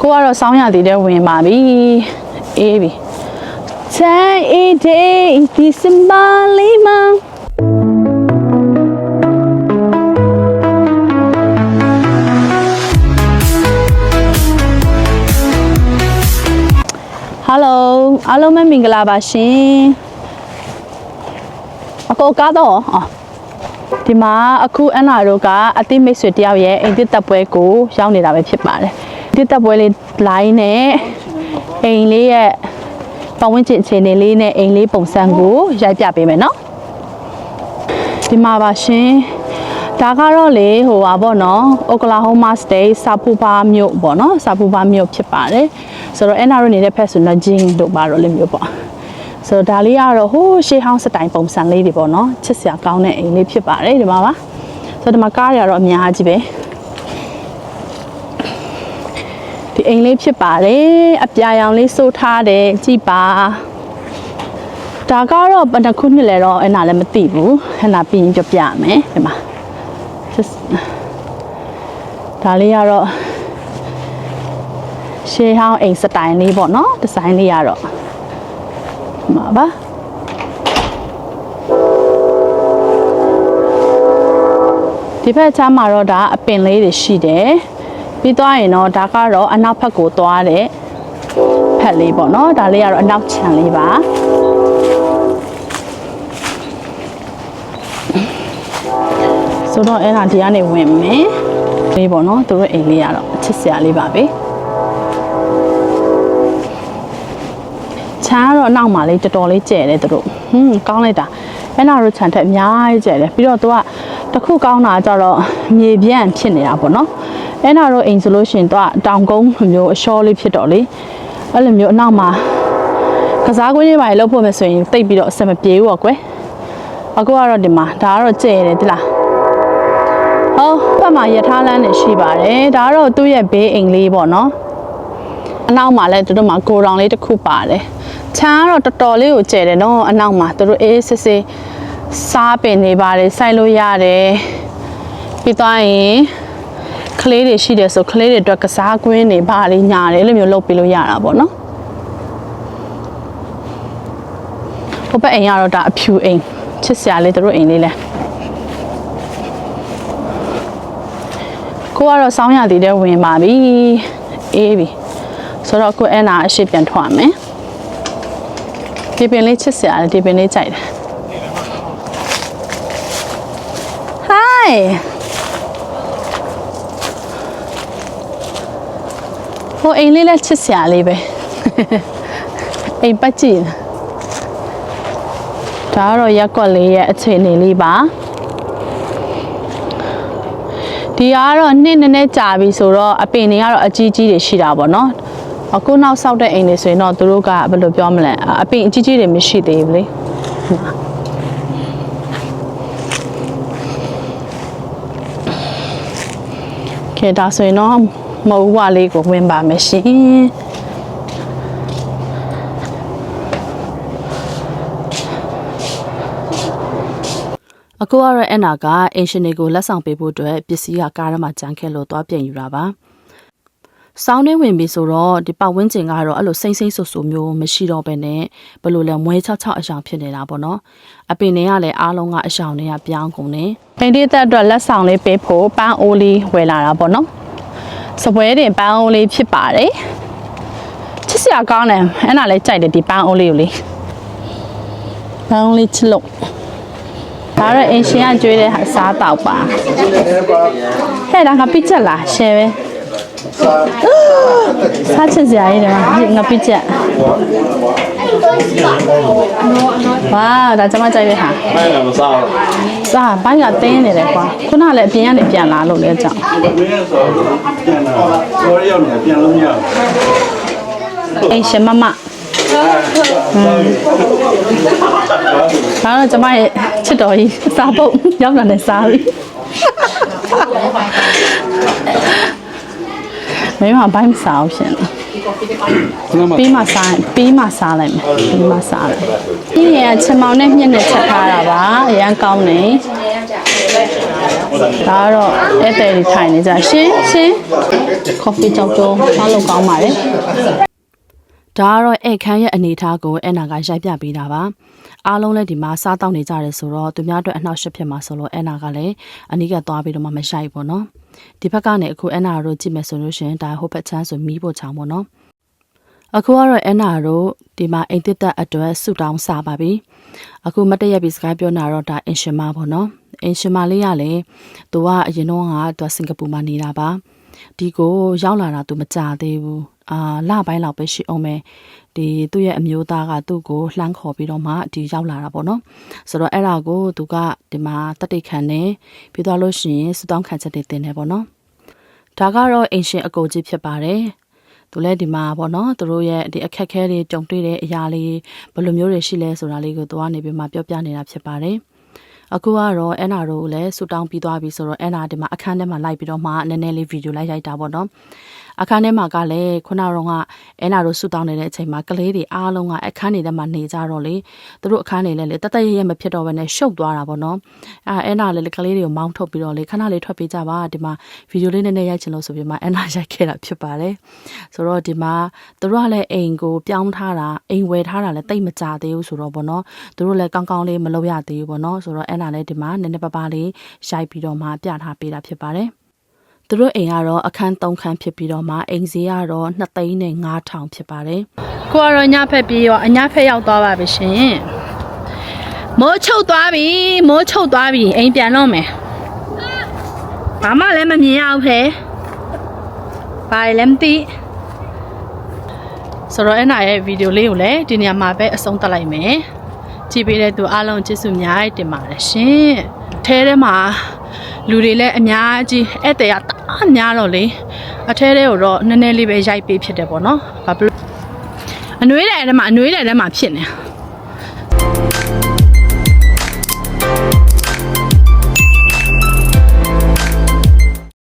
ကိုကတော့စောင်းရသေးတဲ့ဝင်ပါပြီအေးပြီ Ten a day December လေးမှာဟယ်လိုအားလုံးပဲမင်္ဂလာပါရှင်အကောကားတော့အော်ဒီမှာအခုအန်နာတို့ကအတိမိတ်ဆွေတယောက်ရဲ့အိမ်တစ်တပ်ပွဲကိုရောက်နေတာပဲဖြစ်ပါတယ်အိမ် တစ်တပ်ပွဲလေးလိုင်းနဲ့အိမ်လေးရဲ့ပတ်ဝန်းကျင်အခြေအနေလေးနဲ့အိမ်လေးပုံစံကိုရိုက်ပြပေးမယ်နော်ဒီမှာပါရှင်ဒါကတော့လေဟိုပါပေါ့နော်အိုကလာဟိုမာစတေးစာပူပါမြို့ပေါ့နော်စာပူပါမြို့ဖြစ်ပါတယ်ဆိုတော့အန်နာတို့နေတဲ့ဖက်ဆိုတော့ဂျင်းတို့ပါတော့လေမြို့ပေါ့ဆိုတော့ဒါလေးကတော့ဟိုးရှေးဟောင်းစတိုင်ပုံစံလေးတွေပေါ့နော်ချစ်စရာကောင်းတဲ့အိမ်လေးဖြစ်ပါတယ်ဒီမှာပါဆိုတော့ဒီမှာကားတွေကတော့အများကြီးပဲဒီ အိမ်လေးဖြစ်ပါတယ်အပြာရောင်လေးစိုးထားတယ်ကြည်ပါဒါကတော့ဘယ်နှခုနှစ်လဲတော့အဲ့နာလည်းမသိဘူးအဲ့နာပြီးရင်ပြပြမယ်ဒီမှာ just ဒါလေးကတော့ရှေးဟောင်းအိမ်စတိုင်လေးပေါ့နော်ဒီဇိုင်းလေးကတော့ဒီမှာပါဒီဘက်ချမ်းမှာတော့ဒါအပင်လေးတွေရှိတယ် ပြီးသွားရင်တော့ဒါကတော့အနောက်ဘက်ကိုသွားတဲ့ဖက်လေးပေါ့နော်ဒါလေးကတော့အနောက်ခြံလေးပါဆိုတော့အဲ့ဒါဒီကနေဝင်မယ်လေးပေါ့နော်သူတို့အိမ်လေးကတော့အချစ်စရာလေးပါပဲခြံကတော့အနောက်မှာလေးတော်တော်လေးကျဲတယ်သူတို့ဟွန်းကောင်းလိုက်တာအဲ့နာတို့ခြံထက်အများကြီးကျဲတယ်ပြီးတော့သူကတစ်ခုကောင်းတာကြတော့မြေပြန့်ဖြစ်နေတာပေါ့နော် အဲ့နာတို့အိမ်ဆိုလို့ရှိရင်သူကတောင်ကုန်းလိုမျိုးအလျှောလေးဖြစ်တော့လေအဲ့လိုမျိုးအနောက်မှာကစားကွင်းလေးပါလေလှုပ်ဖို့မယ်ဆိုရင်တိတ်ပြီးတော့အဆင်မပြေဘူးပေါ့ကွယ်အခုကတော့ဒီမှာဒါကတော့ကျဲတယ်ဒီလားဟောဘက်မှာယထာလန်းနေရှိပါတယ်ဒါကတော့သူ့ရဲ့ဘေးအိမ်လေးပေါ့နော်အနောက်မှာလည်းသူတို့မှာကိုတောင်လေးတစ်ခုပါတယ်ခြံကတော့တော်တော်လေးကိုကျယ်တယ်နော်အနောက်မှာသူတို့အေးစစ်စစ်စားပင်နေပါတယ်စိုက်လို့ရတယ်ပြီးသွားရင် ကလေးတွေရှိတယ်ဆိုကလေးတွေအတွက်ကစားကွင်းနေပါလေညာတယ်အဲ့လိုမျိုးလုပ်ပေးလို့ရတာပေါ့နော်ဟိုဘက်အိမ်ကတော့ဒါအဖြူအိမ်ချစ်စရာလေးသူတို့အိမ်လေးလဲကိုကတော့စောင်းရသေးတဲ့ဝင်ပါပြီအေးပြီဆိုတော့ကိုအဲ့နာအရှိပြန်ထွက်ရမယ်ဒီပင်လေးချစ်စရာလေဒီပင်လေးကြိုက်တယ် Hi ဟိုအိမ်လေးလည်းချစ်စရာလေးပဲအိမ်ပတ်ကြည့်ဒါကတော့ရက်ကွက်လေးရဲ့အခြေအနေလေးပါဒီကတော့နှစ်နည်းနည်းကြာပြီဆိုတော့အပင်တွေကတော့အကြီးကြီးတွေရှိတာပေါ့နော်အခုနောက်ဆောက်တဲ့အိမ်တွေဆိုရင်တော့သူတို့ကဘယ်လိုပြောမလဲအပင်အကြီးကြီးတွေမရှိသေးဘူးလေကဲဒါဆိုရင်တော့ မဟုတ်ဝလေးကိုဝင်ပါမယ်ရှင်အခုကတော့အန်နာကအင်ရှင်တွေကိုလက်ဆောင်ပေးဖို့အတွက်ပစ္စည်းကကားထဲမှာကြမ်းခဲ့လို့သွားပြင်ယူတာပါ။စောင်းနေဝင်ပြီဆိုတော့ဒီပတ်ဝန်းကျင်ကတော့အဲ့လိုစိမ့်စိမ့်ဆူဆူမျိုးမရှိတော့ဘဲနဲ့ဘယ်လိုလဲမွဲချောက်ချောက်အရှောင်ဖြစ်နေတာပေါ့နော်။အပင်တွေကလည်းအားလုံးကအရှောင်တွေကပြောင်းကုန်နေ။ပိန်သေးသက်အတွက်လက်ဆောင်လေးပေးဖို့ပန်းအိုးလေးဝယ်လာတာပေါ့နော်။ စပွဲတင်ပန်းအိုးလေးဖြစ်ပါတယ်။ချစ်စရာကောင်းတယ်။အဲ့ဒါလည်းကြိုက်တယ်ဒီပန်းအိုးလေးကိုလေ။ပန်းအိုးလေးချစ်လို့ဒါတော့အင်ရှင်ကကျွေးတဲ့ဟာစားတော့ပါဟဲ့ဒါငါပိချက်လားရှယ်ပဲ စားချင်စရာရေးတယ်မှာငါပြစ်ချက်ဝါဒါကျွန်မကြိုက်တဲ့ဟာဘိုင်းကမစားဘူးစားဘိုင်းကတင်းနေတယ်ကွာခုနကလည်းအပြင်ကနေပြန်လာလို့လဲကြောင့်ပြန်လာဆော်ရောက်နေပြန်လို့မရဘူးအေးရှင်မမဒါတော့ကျမရဲ့ချစ်တော်ကြီးစားပုတ်ရောက်လာနေစားပြီ မင်းမဘိုင်းမစားအောင်ရှင်那么ပြီးမှစားရင်ပြီးမှစားလိုက်မယ်ပြီးမှစားလိုက်ပြီးရင်ချင်မောင်နဲ့မြင့်နဲ့ချက်ထားတာပါအရန်ကောင်းနေဒါကတော့ဧည့်သည်တွေထိုင်နေကြရှင်းရှင်း coffee ကြောက်တော့စားလို့ကောင်းပါတယ်ဒါကတော့ဧည့်ခန်းရဲ့အနေအထားကိုအဲနာကရိုက်ပြပေးတာပါအားလုံးလည်းဒီမှာစားတောက်နေကြတယ်ဆိုတော့သူများအတွက်အနှောက်အယှက်ဖြစ်မှာဆိုလို့အဲနာကလည်းအနီးကသွားပြီးတော့မှမရှိုက်ဘူးပေါ့နော် ဒီဘက်ကနေအခုအဲနာတို့ကြည့်မယ်ဆိုလို့ရှိရင်ဒါဟိုဘက်ချမ်းဆိုမီးဖို့ချောင်းပေါ့နော်အခုကတော့အန်နာတို့ဒီမှာအိမ်တစ်သက်အတွက်ဆူတောင်းစားပါပြီအခုမတ်တရက်ပြီးစကားပြောနေတာတော့ဒါအင်ရှင်မပေါ့နော်အင်ရှင်မလေးကလည်းသူကအရင်တော့ကသူကစင်ကာပူမှာနေတာပါဒီကိုရောက်လာတာသူမကြသေးဘူး အာလပိုင်းလောက်ပဲရှိအောင်မယ်ဒီသူ့ရဲ့အမျိုးသားကသူ့ကိုလှမ်းခေါ်ပြီးတော့မှဒီရောက်လာတာပေါ့နော်ဆိုတော့အဲ့ဒါကိုသူကဒီမှာတတိခံနေပြီးတော့လို့ရှိရင်စူတောင်းခံချက်တွေတင်နေပေါ့နော်ဒါကတော့အင်ရှင်အကိုကြီးဖြစ်ပါတယ်သူလည်းဒီမှာပေါ့နော်သူတို့ရဲ့ဒီအခက်အခဲတွေကြုံတွေ့တဲ့အရာလေးဘယ်လိုမျိုးတွေရှိလဲဆိုတာလေးကိုသူကနေပြီးမှပြောပြနေတာဖြစ်ပါတယ်အခုကတော့အန်နာတို့လည်းဆူတောင်းပြီးသွားပြီဆိုတော့အန်နာဒီမှာအခန်းထဲမှာလိုက်ပြီးတော့မှနည်းနည်းလေးဗီဒီယိုလိုက်ရိုက်တာပေါ့နော် အခန်းထဲမှာကလည်းခုနကတော့ကအန်နာတို့ဆူတောင်းနေတဲ့အချိန်မှာကလေးတွေအားလုံးကအခန်းတွေထဲမှာနေကြတော့လေသူတို့အခန်းတွေလည်းလေတသက်ရရမဖြစ်တော့ဘဲနဲ့ရှုပ်သွားတာပေါ့နော်အဲအန်နာလည်းကလေးတွေကိုမောင်းထုတ်ပြီးတော့လေခဏလေးထွက်ပေးကြပါဒီမှာဗီဒီယိုလေးနည်းနည်းရိုက်ချင်လို့ဆိုပြီးမှအန်နာရိုက်ခဲ့တာဖြစ်ပါတယ်ဆိုတော့ဒီမှာသူတို့ကလည်းအိမ်ကိုပြောင်းထားတာအိမ်ဝယ်ထားတာလည်းတိတ်မကြသေးဘူးဆိုတော့ဗောနော်သူတို့လည်းကောင်းကောင်းလေးမလုပ်ရသေးဘူးဗောနော်ဆိုတော့အဲ့ဒါလည်းဒီမှာနည်းနည်းပါးပါးလေးရိုက်ပြီးတော့မှပြထားပေးတာဖြစ်ပါတယ် သူတို့အိမ်ကတော့အခန်း၃ခန်းဖြစ်ပြီးတော့မှအိမ်ဈေးကတော့2သိန်းနဲ့9000ဖြစ်ပါတယ်ကိုကတော့ညဖက်ပြီးရောအညဖက်ရောက်သွားပါပြီရှင်မိုးချုပ်သွားပြီမိုးချုပ်သွားပြီအိမ်ပြန်တော့မယ်ဘာမှလည်းမမြင်ရဘူးဖေဘာလည်းမသိဆိုတော့အဲ့နာရဲ့ဗီဒီယိုလေးကိုလည်းဒီနေရာမှာပဲအဆုံးသတ်လိုက်မယ်ကြည့်ပေးတဲ့သူအားလုံးကျေးဇူးအများကြီးတင်ပါတယ်ရှင်အဲထဲမှာလူတွေလည်းအများကြီးဧည့်သည်ကတအား များတော့လေအထဲထဲကိုတော့နည်းနည်းလေးပဲရိုက်ပေးဖြစ်တယ်ပေါ့နော်ဘာဖြစ်လို့အနှွေးတယ်ထဲမှာအနှွေးတယ်ထဲမှာဖြစ်နေ